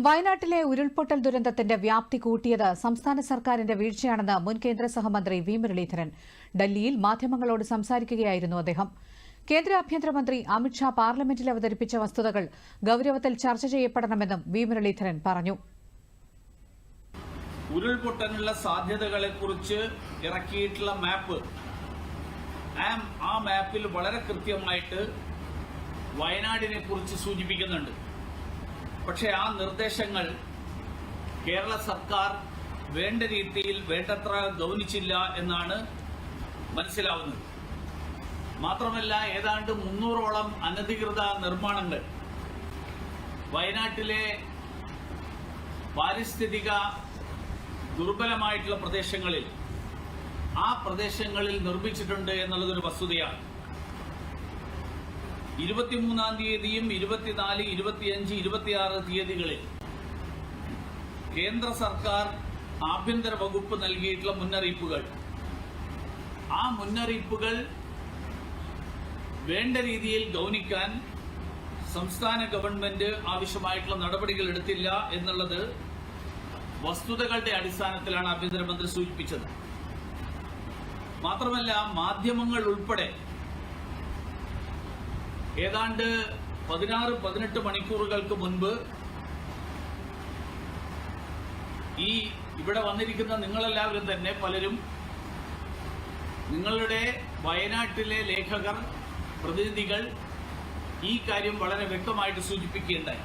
വയനാട്ടിലെ ഉരുൾപൊട്ടൽ ദുരന്തത്തിന്റെ വ്യാപ്തി കൂട്ടിയത് സംസ്ഥാന സർക്കാരിന്റെ വീഴ്ചയാണെന്ന് മുൻ കേന്ദ്ര സഹമന്ത്രി വി മുരളീധരൻ. ഡൽഹിയിൽ മാധ്യമങ്ങളോട് സംസാരിക്കുകയായിരുന്നു അദ്ദേഹം. കേന്ദ്ര ആഭ്യന്തരമന്ത്രി അമിത്ഷാ പാർലമെന്റിൽ അവതരിപ്പിച്ച വസ്തുതകൾ ഗൌരവത്തിൽ ചർച്ച ചെയ്യപ്പെടണമെന്നും വി മുരളീധരൻ പറഞ്ഞു. ഉരുൾപൊട്ടലിനുള്ള സാധ്യതകളെ കുറിച്ച് ഇറക്കിയിട്ടുള്ള മാപ്പ്. ആ മാപ്പിൽ വളരെ കൃത്യമായിട്ട് വയനാടിനെ കുറിച്ച് സൂചിപ്പിക്കുന്നുണ്ട്. പക്ഷേ ആ നിർദ്ദേശങ്ങൾ കേരള സർക്കാർ വേണ്ട രീതിയിൽ വേണ്ടത്ര ഗൗനിച്ചില്ല എന്നാണ് മനസ്സിലാവുന്നത്. മാത്രമല്ല ഏതാണ്ട് മുന്നൂറോളം അനധികൃത നിർമ്മാണങ്ങൾ വയനാട്ടിലെ പാരിസ്ഥിതിക ദുർബലമായിട്ടുള്ള പ്രദേശങ്ങളിൽ ആ പ്രദേശങ്ങളിൽ നിർമ്മിച്ചിട്ടുണ്ട് എന്നുള്ളതൊരു വസ്തുതയാണ്. ഇരുപത്തിമൂന്നാം തീയതിയും ഇരുപത്തിനാല് ഇരുപത്തിയഞ്ച് ഇരുപത്തിയാറ് തീയതികളിൽ കേന്ദ്ര സർക്കാർ ആഭ്യന്തര വകുപ്പ് നൽകിയിട്ടുള്ള മുന്നറിയിപ്പുകൾ. ആ മുന്നറിയിപ്പുകൾ വേണ്ട രീതിയിൽ ഗൗനിക്കാൻ സംസ്ഥാന ഗവൺമെന്റ് ആവശ്യമായിട്ടുള്ള നടപടികൾ എടുത്തില്ല എന്നുള്ളത് വസ്തുതകളുടെ അടിസ്ഥാനത്തിലാണ് ആഭ്യന്തരമന്ത്രി സൂചിപ്പിച്ചത്. മാത്രമല്ല മാധ്യമങ്ങൾ ഉൾപ്പെടെ ഏതാണ്ട് പതിനാറ് പതിനെട്ട് മണിക്കൂറുകൾക്ക് മുൻപ് ഈ ഇവിടെ വന്നിരിക്കുന്ന നിങ്ങളെല്ലാവരും തന്നെ പലരും നിങ്ങളുടെ വയനാട്ടിലെ ലേഖകർ പ്രതിനിധികൾ ഈ കാര്യം വളരെ വ്യക്തമായിട്ട് സൂചിപ്പിക്കുകയുണ്ടായി.